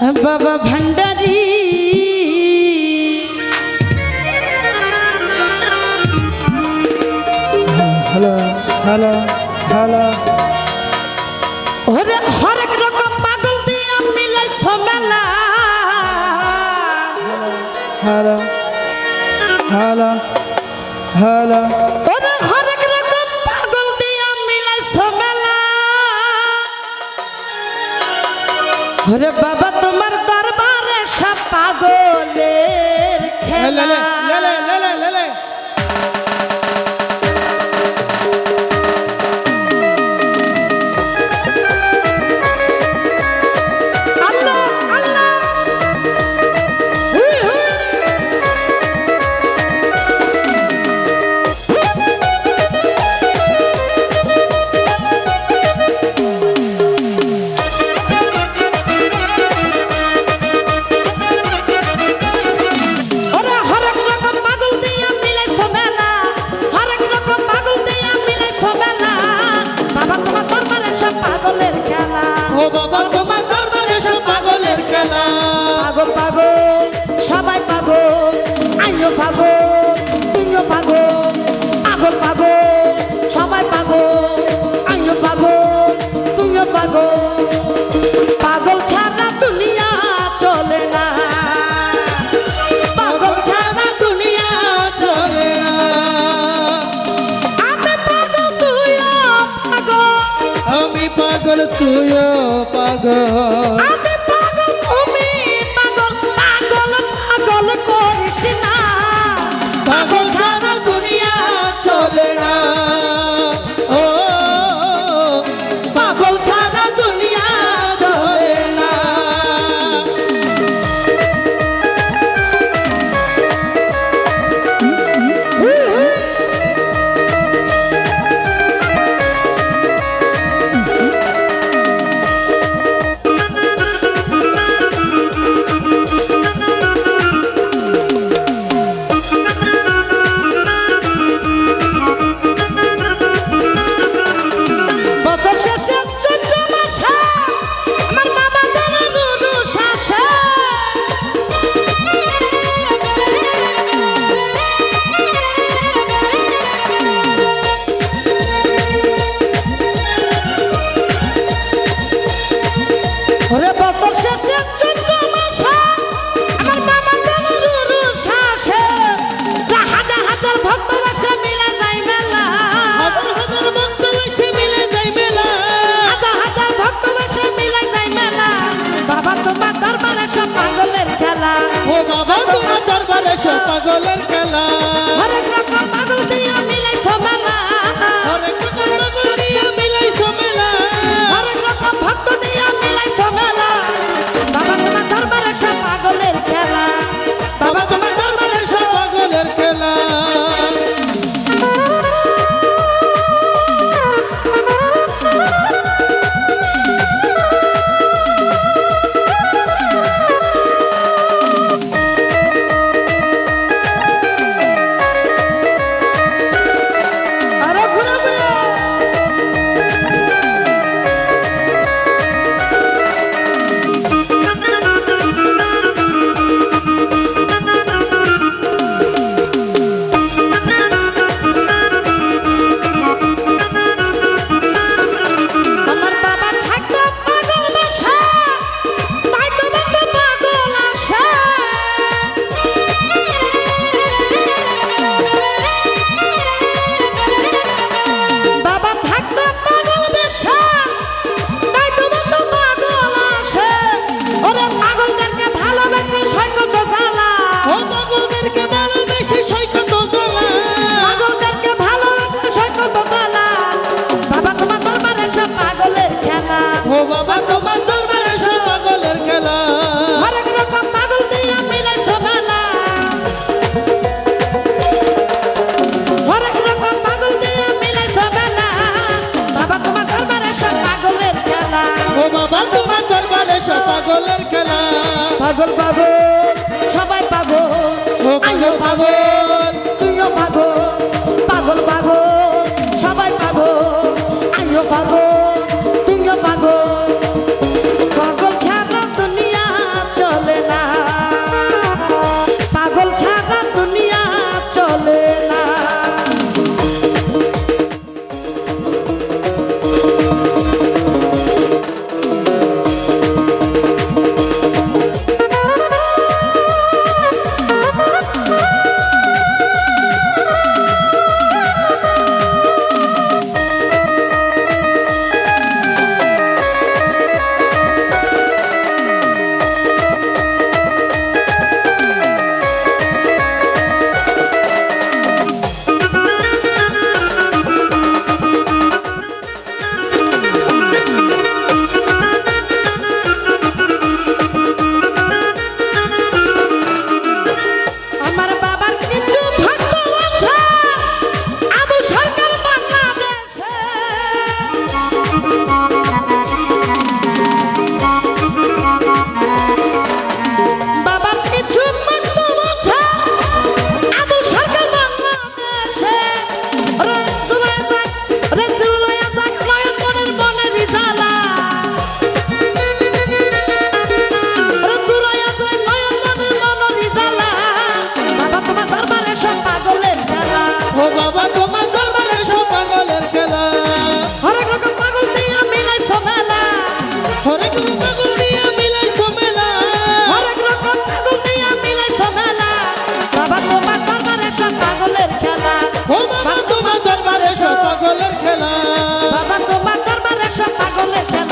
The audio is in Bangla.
বাবা ভান্ডারী। হ্যালো হ্যালো হ্যালো ওরে হরেক রকম পাগল দিয়া মিলাই সমেলা হ্যালো হ্যালো হ্যালো ওরে হরেক রকম পাগল দিয়া মিলাই সমেলা ওরে বাবা hele. তুইও পাগল। পাগলের তোমার দরবারে সব পাগলের খেলা। পাগল পাগল সবাই পাগল। আমিও পাগল। খেলা